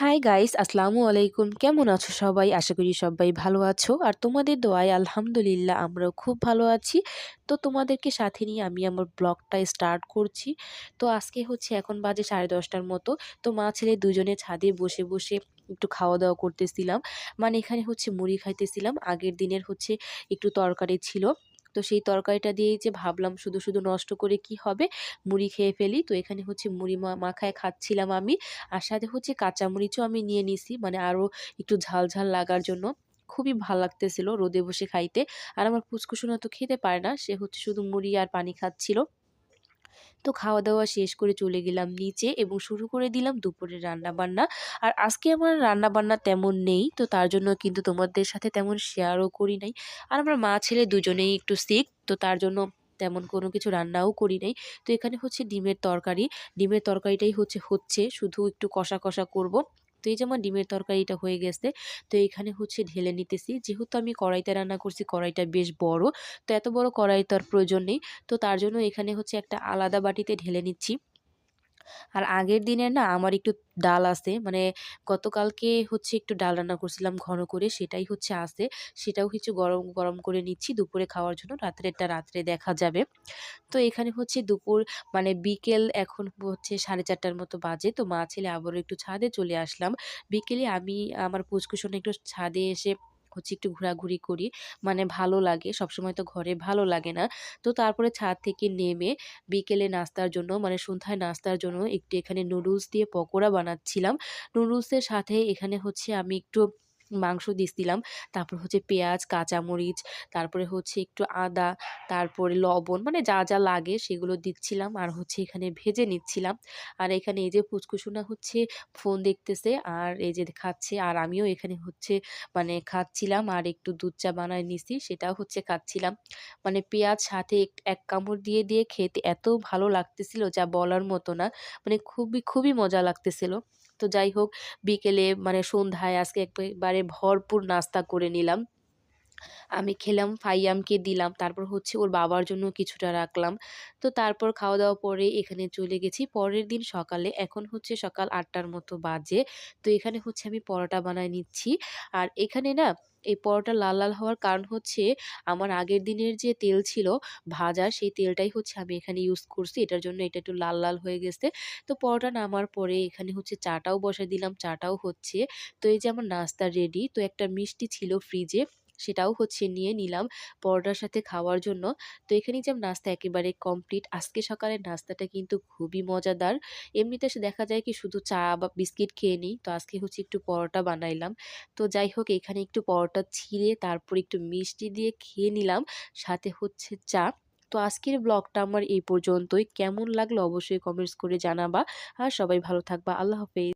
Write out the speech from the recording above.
Hi guys আসসালামু আলাইকুম। কেমন আছো সবাই? আশা করি সবাই ভালো আছো। আর তোমাদের দোয়ায় আলহামদুলিল্লাহ আমরাও খুব ভালো আছি। তো তোমাদেরকে সাথে নিয়ে আমি আমার ব্লগটা স্টার্ট করছি। তো আজকে হচ্ছে এখন বাজে সাড়ে দশটার মতো। তো মা ছেলে দুজনে ছাদে বসে বসে একটু খাওয়া দাওয়া করতেছিলাম। মানে এখানে হচ্ছে মুড়ি খাইতেছিলাম। আগের দিনের হচ্ছে একটু তরকারি ছিল। তো সেই তরকারিটা দিয়েই যে ভাবলাম শুধু শুধু নষ্ট করে কি হবে? মুড়ি খেয়ে ফেলি। তো এখানে হচ্ছে মুড়ি মাখায় খাচ্ছিলাম আমি। আর সাথে হচ্ছে কাঁচামরিচও আমি নিয়ে নিছি মানে আরও একটু ঝাল ঝাল লাগার জন্য। খুবই ভালো লাগতেছিল রোদে বসে খাইতে। আর আমার পুচকুসোনা তো খেতে পারে না। সে হচ্ছে শুধু মুড়ি আর পানি খাচ্ছিল। তো খাওয়া দাওয়া শেষ করে চলে গেলাম নিচে এবং শুরু করে দিলাম দুপুরের রান্না বান্না আর আজকে আমার রান্না বান্না তেমন নেই, তো তার জন্য কিন্তু তোমাদের সাথে তেমন শেয়ারও করি নাই। আর আমার মা ছেলে দুজনেই একটু সিক তো তার জন্য তেমন কোনো কিছু রান্নাও করি নাই। তো এখানে হচ্ছে ডিমের তরকারি। ডিমের তরকারিটাই হচ্ছে হচ্ছে। শুধু একটু কষা কষা করব। তো এই যেমন ডিমের তরকারিটা হয়ে গেছে, তো এখানে হচ্ছে ঢেলে নিতেছি। যেহেতু আমি কড়াইতে রান্না করছি, কড়াইটা বেশ বড়, তো এত বড় কড়াই আর প্রয়োজন নেই। তো তার জন্য এখানে হচ্ছে একটা আলাদা বাটিতে ঢেলে নিচ্ছি। আর আগের দিনের না আমার একটু ডাল আছে মানে গতকালকে হচ্ছে একটু ডাল রান্না করছিলাম ঘন করে, সেটাই হচ্ছে আছে। সেটাও কিছু গরম গরম করে নিচ্ছি, দুপুরে খাওয়ার জন্য। রাত্রেরটা রাত্রে দেখা যাবে। তো এখানে হচ্ছে দুপুর মানে বিকেল এখন হচ্ছে সাড়ে চারটার মতো বাজে। তো মা ছেলে আবারও একটু ছাদে চলে আসলাম। বিকেলে আমি আমার পুচকুশনে একটু ছাদে এসে হচ্ছে একটু ঘোরাঘুরি করি। মানে ভালো লাগে, সবসময় তো ঘরে ভালো লাগে না। তো তারপরে ছাদ থেকে নেমে বিকেলে নাস্তার জন্য মানে সন্ধ্যায় নাস্তার জন্য একটু এখানে নুডলস দিয়ে পকোড়া বানাচ্ছিলাম। নুডলসের সাথে এখানে হচ্ছে আমি একটু মাংস দিছিলাম তারপর হচ্ছে পেঁয়াজ, কাঁচামরিচ, তারপরে হচ্ছে একটু আদা, তারপরে লবণ মানে যা যা লাগে সেগুলো দিচ্ছিলাম। আর হচ্ছে এখানে ভেজে নিচ্ছিলাম। আর এখানে এই যে ফুচকুসোনা হচ্ছে, ফোন দেখতেছে আর এই যে খাচ্ছে। আর আমিও এখানে হচ্ছে মানে খাচ্ছিলাম আর একটু দুধ চা বানায় নিছি, সেটাও হচ্ছে খাচ্ছিলাম। মানে পেঁয়াজ সাথে এক কামড় দিয়ে দিয়ে খেতে এত ভালো লাগতেছিল যা বলার মতো না। মানে খুবই খুবই মজা লাগতেছিল। তো যাই হোক, বিকেলে মানে সন্ধ্যায় আজকে একবারে ভরপুর নাস্তা করে নিলাম। আমি খেলাম, ফাইয়ামকে দিলাম। তারপর হচ্ছে ওর বাবার জন্য কিছুটা রাখলাম। তো তারপর খাওয়া দাওয়া পরে এখানে চলে গেছি। পরের দিন সকালে, এখন হচ্ছে সকাল আটটার মতো বাজে। তো এখানে হচ্ছে আমি পরোটা বানায় নিচ্ছি। আর এখানে না, এই পরোটা লাল লাল হওয়ার কারণ হচ্ছে আমার আগের দিনের যে তেল ছিল, ভাজা, সেই তেলটাই হচ্ছে আমি এখানে ইউজ করছি। এটার জন্য এটা একটু লাল লাল হয়ে গেছে। তো পরোটা নামার পরে এখানে হচ্ছে চাটাও বসে দিলাম। চাটাও হচ্ছে। তো এই যে আমার নাস্তা রেডি তো একটা মিষ্টি ছিল ফ্রিজে সেটাও হচ্ছে নিয়ে নিলাম পরোটার সাথে খাওয়ার জন্য। তো এখানেই যে নাস্তা একেবারে কমপ্লিট আজকে সকালের নাস্তাটা কিন্তু খুবই মজাদার। এমনিতে সে দেখা যায় কি শুধু চা বা বিস্কিট খেয়ে নিই, তো আজকে হচ্ছে একটু পরোটা বানাইলাম। তো যাই হোক, এখানে একটু পরোটা ছিঁড়ে তারপর একটু মিষ্টি দিয়ে খেয়ে নিলাম, সাথে হচ্ছে চা। তো আজকের ব্লগটা আমার এই পর্যন্তই। কেমন লাগল অবশ্যই কমেন্টস করে জানাবা। আর সবাই ভালো থাকবা। আল্লাহ হাফেজ।